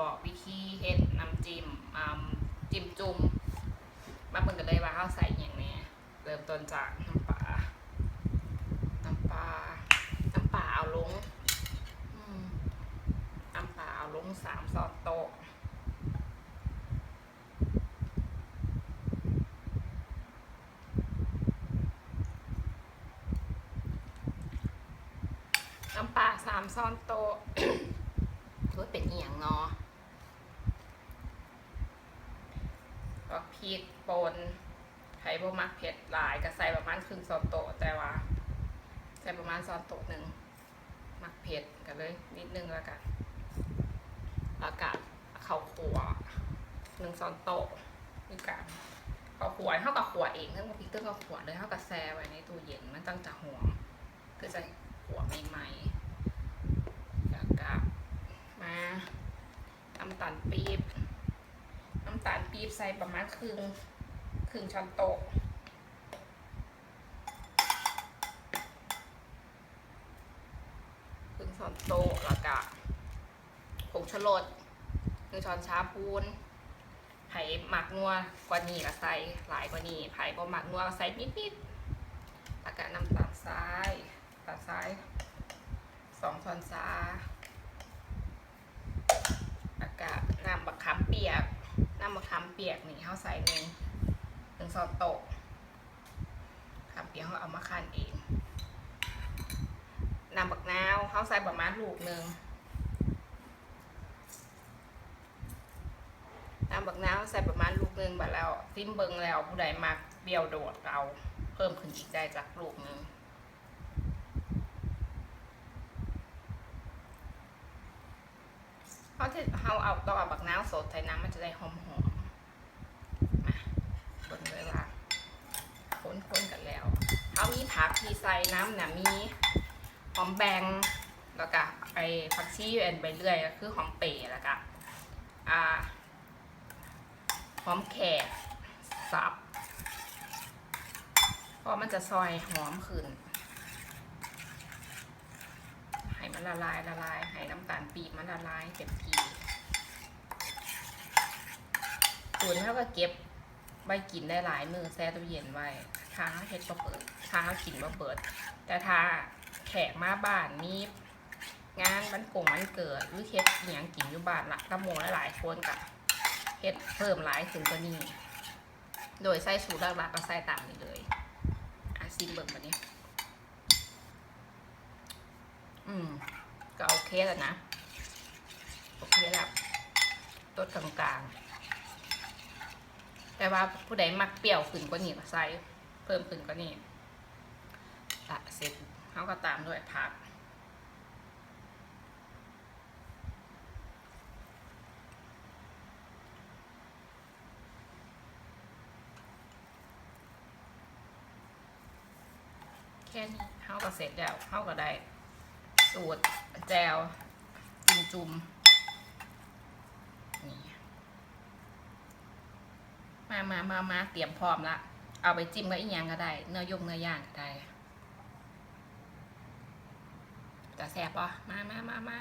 บอกวิธีเฮ็ดน้ำจิ้มจิ้มจุ่มมาเบิ่งกันเลยว่าเขาใส่อย่างนี้เริ่มต้นจากน้ำปลาน้ำปลาน้ำปลาเอาลงน้ำปลาเอาลงสามซอสโต๊ะน้ำปลาสามซ้อนโตะว่าเป็นเอียงเนาะ ก็พริกปนไข่บมักเผ็ดหลายก็ใส่ประมาณครึ่งซอนโตแต่ว่า ใส่ประมาณซอนโตหนึ่งมักเผ็ดกันเลยนิดนึงแล้วกันแล้วก็ข้าวขัวหนึ่งซอนโตนี่กันข้าวขัวเท่ากับขัวเองเท่ากับพริกเท่ากับขัวเลยเท่ากับแช่ไว้ในตู้เย็นมันตั้งจะหอมคือจะขัวใหม่ๆแล้วก็มาน้ำตาลปี๊บำตาลปี๊บใส่ประมาณครึ่งครึ่งช้อนโต๊ะครึ่งช้อนโต๊ะแล้วก็ผงชูรสหนึ่งช้อนชาพูนไผ่หมักนัวกว่านี้ก็ใส่หลายกว่านี้ไผ่บ่หมักนัวใส่นิดๆแล้วก็น้ำตาลทรายตาลทรายสองช้อนชาแล้วก็น้ำมะขามเปียก มะขามเปียกนี่เขาใส่หนึ่งหนึ่งซอสโตะขามเปียกเขาเอามาคั้นเองน้ำบักนาวเขาใส่ประมาณลูกหนึ่งน้ำบักนาวใส่ประมาณลูกหนึ่งบัดแล้วซิมเบิงแล้วผู้ใดมักเปรี้ยวโดดเราเพิ่มขึ้นอีกได้จากลูกหนึ่งเขาที่เขาเอาต้องเอาบักน้ำสดใส่น้ำมันจะได้หอมหอมๆมาคนเลยว่าคนคนๆกันแล้ว เขามีผักที่ใส่น้ำน่ะมีหอมแบงแล้วก็ไอ้ผักชีเป็นใบเลื่อยก็คือหอมเป๋แล้วก็อ่าหอมแขกสับเพราะมันจะซอยหอมขึ้นให้มันละลายละลายให้น้ำตาลปี๊บมันละลายเต็มทีส่วนเท่ากับเก็บใบกินได้หลายมือแช่ตู้เย็นไว้ ทาเฮ็ดบ่เปิดทากินบ่เปิด แต่ถ้าแขกมาบ้านมีงานมันกงมันเกิดหรือเฮ็ดอหยังกินอยู่บ้านละกระโมหลายๆคนกับเฮ็ดเพิ่มหลายขึ้นกว่านี้ โดยใส่สูตรหลักๆก็ใส่ตามนี้เลยอะซิมเบิ่งบัดนี้อืม ก็โอเคแล้วนะ โอเคแล้วตัวกลางๆแต่ว่าผู้ใดมักเปรี้ยวขึ้นกว่านี้ก็ใส่ เพิ่มขึ้นกว่านี้ตัดเสร็จเขาก็ตามด้วยผักแค่นี้เขาก็เสร็จแล้วเขาก็ได้ สูตรแจวจุ่มจุ่มนี่มามามามาเตรียมพร้อมละ เอาไปจิ้มกับอีกอย่างก็ได้ เนื้อยงเนื้อย่างก็ได้จะแซ่บปะมามามามา